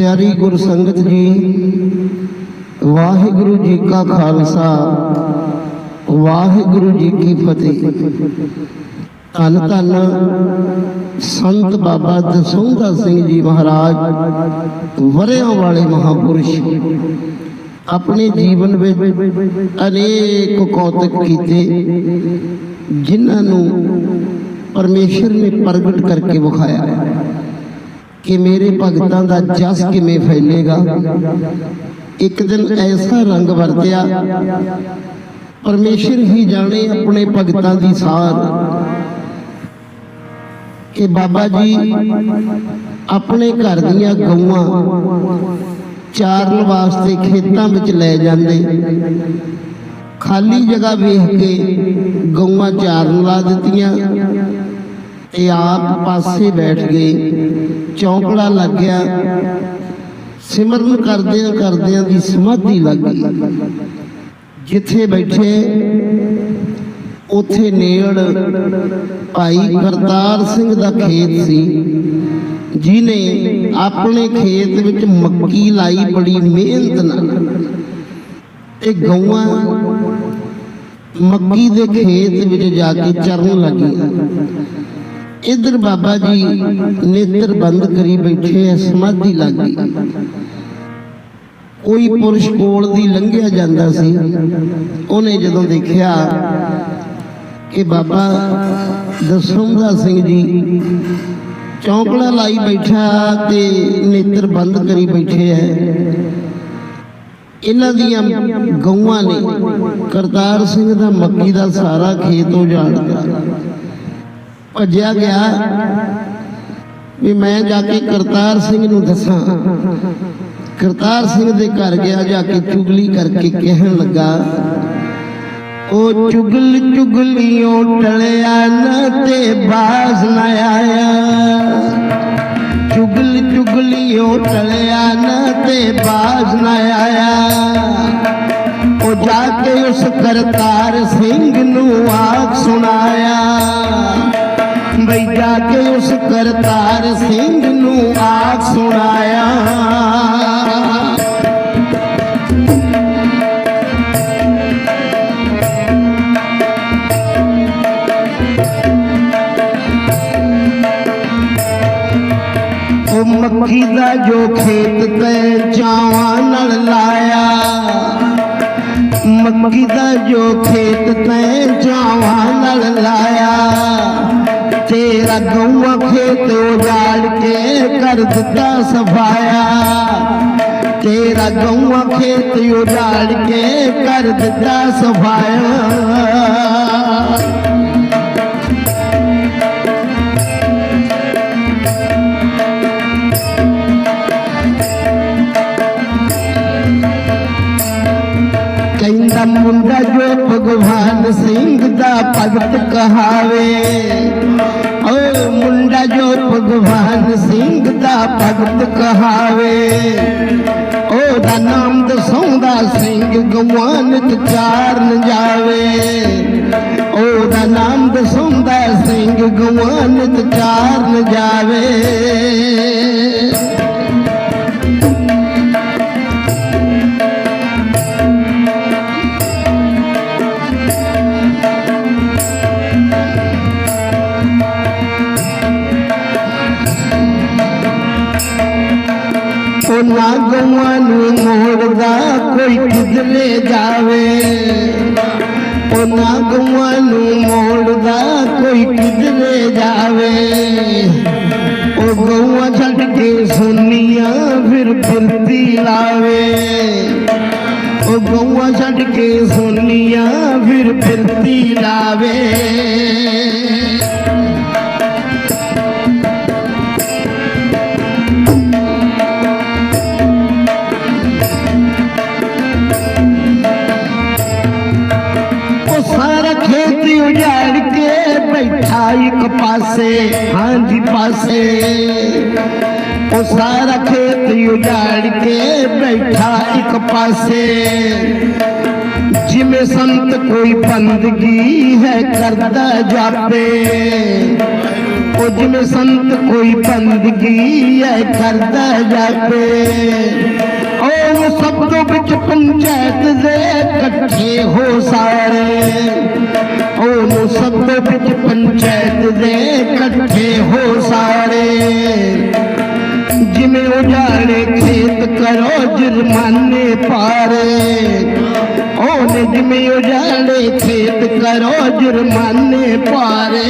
ਪਿਆਰੀ ਗੁਰ ਸੰਗਤ ਜੀ, ਵਾਹਿਗੁਰੂ ਜੀ ਕਾ ਖਾਲਸਾ, ਵਾਹਿਗੁਰੂ ਜੀ ਕੀ ਫਤਿਹ। ਧੰਨ ਧੰਨ ਸੰਤ ਬਾਬਾ ਦਸੂੰਗਾ ਸਿੰਘ ਜੀ ਮਹਾਰਾਜ, ਵਰਿਆਂ ਵਾਲੇ ਮਹਾਪੁਰਸ਼, ਆਪਣੇ ਜੀਵਨ ਵਿੱਚ ਅਨੇਕ ਕੌਤਕ ਕੀਤੇ, ਜਿਨ੍ਹਾਂ ਨੂੰ ਪਰਮੇਸ਼ਰ ਨੇ ਪ੍ਰਗਟ ਕਰਕੇ ਵਿਖਾਇਆ। ਕਿ ਮੇਰੇ ਭਗਤਾਂ ਦਾ ਜਸ ਕਿਵੇਂ ਫੈਲੇਗਾ? ਇੱਕ ਦਿਨ ਐਸਾ ਰੰਗ ਵਰਤਿਆ, ਪਰਮੇਸ਼ਰ ਹੀ ਜਾਣੇ ਆਪਣੇ ਭਗਤਾਂ ਦੀ ਸਾਰ। ਕਿ ਬਾਬਾ ਜੀ, ਆਪਣੇ ਘਰ ਦੀਆਂ ਗਊਆਂ ਚਾਰਨ ਵਾਸਤੇ ਖੇਤਾਂ ਵਿੱਚ ਲੈ ਜਾਂਦੇ। ਖਾਲੀ ਜਗ੍ਹਾ ਵੇਖ ਕੇ ਗਊਆਂ ਚਾਰਨ ਲਾ ਦਿੱਤੀਆਂ ਤੇ ਆਪ ਪਾਸੇ ਬੈਠ ਗਏ। ਚੌਂਕੜਾ ਲੱਗ ਗਿਆ ਸਿਮਰਨ ਕਰਦਿਆਂ ਕਰਦਿਆਂ ਦੀ ਸਮਾਧੀ ਲੱਗ ਗਈ। ਜਿੱਥੇ ਬੈਠੇ, ਉਥੇ ਨੇੜ ਭਾਈ ਕਰਤਾਰ ਸਿੰਘ ਦਾ ਖੇਤ ਸੀ ਜਿਨੇ ਆਪਣੇ ਖੇਤ ਵਿੱਚ ਮੱਕੀ ਲਾਈ ਬੜੀ ਮਿਹਨਤ ਨਾਲ। ਇਹ ਗਊਆਂ ਮੱਕੀ ਦੇ ਖੇਤ ਵਿੱਚ ਜਾ ਕੇ ਚਰਨ ਲੱਗੀਆਂ। ਇਧਰ ਬਾਬਾ ਜੀ ਨੇਤਰ ਬੰਦ ਕਰੀ ਬੈਠੇ ਐ ਸਮਾਧੀ ਲੱਗ ਗਈ। ਕੋਈ ਪੁਰਸ਼ ਕੋਲ ਦੀ ਲੰਘਿਆ ਜਾਂਦਾ ਸੀ। ਉਹਨੇ ਜਦੋਂ ਦੇਖਿਆ ਕਿ ਬਾਬਾ ਦਸੂੰਗਾ ਸਿੰਘ ਜੀ ਚੌਂਕੜਾ ਲਾਈ ਬੈਠਾ ਤੇ ਨੇਤਰ ਬੰਦ ਕਰੀ ਬੈਠੇ ਐ ਇਹਨਾਂ ਦੀਆਂ ਗਊਆਂ ਨੇ ਕਰਤਾਰ ਸਿੰਘ ਦਾ ਮੱਕੀ ਦਾ ਸਾਰਾ ਖੇਤ ਉਜਾੜ ਦਿੱਤਾ। ਭੱਜਿਆ ਗਿਆ ਵੀ ਮੈਂ ਜਾ ਕੇ ਕਰਤਾਰ ਸਿੰਘ ਨੂੰ ਦੱਸਾਂ। ਕਰਤਾਰ ਸਿੰਘ ਦੇ ਘਰ ਗਿਆ ਜਾ ਕੇ ਚੁਗਲੀ ਕਰਕੇ ਕਹਿਣ ਲੱਗਾ, ਉਹ ਚੁਗਲ ਚੁਗਲੀਆਂ ਟਲਿਆ ਨਾ ਤੇ ਬਾਸ ਨਾ ਆਇਆ। ਚੁਗਲ ਚੁਗਲੀਆਂ ਟਲਿਆ ਨਾ ਤੇ ਬਾਸ ਨਾ ਆਇਆ। ਉਹ ਜਾ ਕੇ ਉਸ ਕਰਤਾਰ ਸਿੰਘ ਨੂੰ ਆਖ ਸੁਣਾਇਆ। ਬਈ ਜਾ ਕੇ ਉਸ ਕਰਤਾਰ ਸਿੰਘ ਨੂੰ ਆਖ ਸੁਣਾਇਆ। ਉਹ ਮੱਕੀ ਦਾ ਜੋ ਖੇਤ ਤੇ ਚਾਵਾਂ ਨਾਲ ਲਾਇਆ। ਮੱਕੀ ਦਾ ਜੋ ਖੇਤ ਤੇ ਚਾਵਾਂ ਨਾਲ ਲਾਇਆ ਤੇਰਾ ਖੇਤ ਉਜਾੜ ਕੇ ਕਰ ਦਿੱਤਾ ਸਫਾਇਆ। ਤੇਰਾ ਗਊਆ ਖੇਤ ਉਜਾੜ ਕੇ ਕਰ ਦਿੱਤਾ ਸਫਾਇਆ। ਕਹਿੰਦਾ ਮੁੰਡਾ ਜੋ ਭਗਵਾਨ ਸਿੰਘ ਦਾ ਭਗਤ ਕਹਾਵੇ ਓ ਮੁੰਡਾ ਜੋ ਭਗਵਾਨ ਸਿੰਘ ਦਾ ਭਗਤ ਕਹਾਵੇ। ਉਹਦਾ ਨਾਮ ਦਸਾਉਂਦਾ ਸਿੰਘ ਗਵਾਨ ਚਾਰਨ ਜਾਵੇ। ਉਹਦਾ ਨਾਮ ਦਸਾਉਂਦਾ ਸਿੰਘ ਗਵਾਨ ਚਾਰਨ ਜਾਵੇ। ਉਹਨਾਂ ਨੂੰ ਮੋੜਦਾ ਕੋਈ ਕਿਧਰੇ ਜਾਵੇ। ਉਹਨਾਂ ਗਊਆਂ ਨੂੰ ਮੋੜਦਾ ਕੋਈ ਕਿਧਰੇ ਜਾਵੇ। ਉਹ ਗਊਆਂ ਛੱਡ ਕੇ ਸੁਨੀਆਂ ਫਿਰ ਫਿਰਦੀ ਲਾਵੇ। ਉਹ ਗਊਆਂ ਛੱਡ ਕੇ ਸੁਨੀਆਂ ਫਿਰ ਫਿਰਦੀ ਲਾਵੇ। ਖੇਤ ਉਜਾੜ ਕੇ ਬੈਠਾ ਇੱਕ ਪਾਸੇ ਹਾਂਜੀ ਪਾਸੇ ਉਹ ਸਾਰਾ ਖੇਤ ਉਜਾੜ ਕੇ ਬੈਠਾ ਇੱਕ ਪਾਸੇ ਜਿਵੇਂ ਸੰਤ ਕੋਈ ਬੰਦਗੀ ਹੈ ਕਰਦਾ ਜਾਪੇ ਉਹ ਜਿਵੇਂ ਸੰਤ ਕੋਈ ਬੰਦਗੀ ਐ ਕਰਦਾ ਜਾਪੇ ਉਹ ਸਭ ਤੋਂ ਵਿੱਚ ਪੰਚਾਇਤ ਦੇ ਇਕੱਠੇ ਹੋ ਸਾਰੇ। ਉਹਨੂੰ ਸਭ ਤੋਂ ਵਿੱਚ ਪੰਚਾਇਤ ਦੇ ਇਕੱਠੇ ਹੋ ਸਾਰੇ। ਜਿਵੇਂ ਉਜਾੜੇ ਖੇਤ ਕਰੋ ਜੁਰਮਾਨੇ ਪਾਰੇ। ਉਹਨੇ ਜਿਵੇਂ ਉਜਾੜੇ ਖੇਤ ਕਰੋ ਜੁਰਮਾਨੇ ਪਾਰੇ।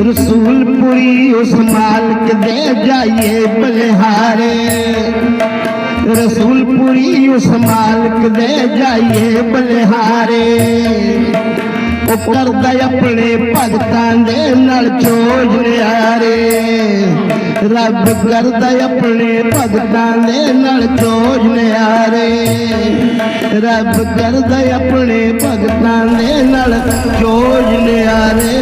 ਰਸੂਲਪੁਰੀ ਉਸ ਮਾਲਕ ਦੇ ਜਾਈਏ ਬਲਿਹਾਰੇ। ਰਸੂਲਪੁਰੀ ਉਸ ਮਾਲਕ ਦੇ ਜਾਈਏ ਬਲਿਹਾਰੇ। ਉਹ ਕਰਦਾ ਆਪਣੇ ਭਗਤਾਂ ਦੇ ਨਾਲ ਚੋਜ ਨਿਆਰੇ। ਰੱਬ ਕਰਦਾ ਆਪਣੇ ਭਗਤਾਂ ਦੇ ਨਾਲ ਜੋਜ ਨਿਆਰੇ। ਰੱਬ ਕਰਦਾ ਆਪਣੇ ਭਗਤਾਂ ਦੇ ਨਾਲ ਜੋਜ ਨਿਆਰੇ।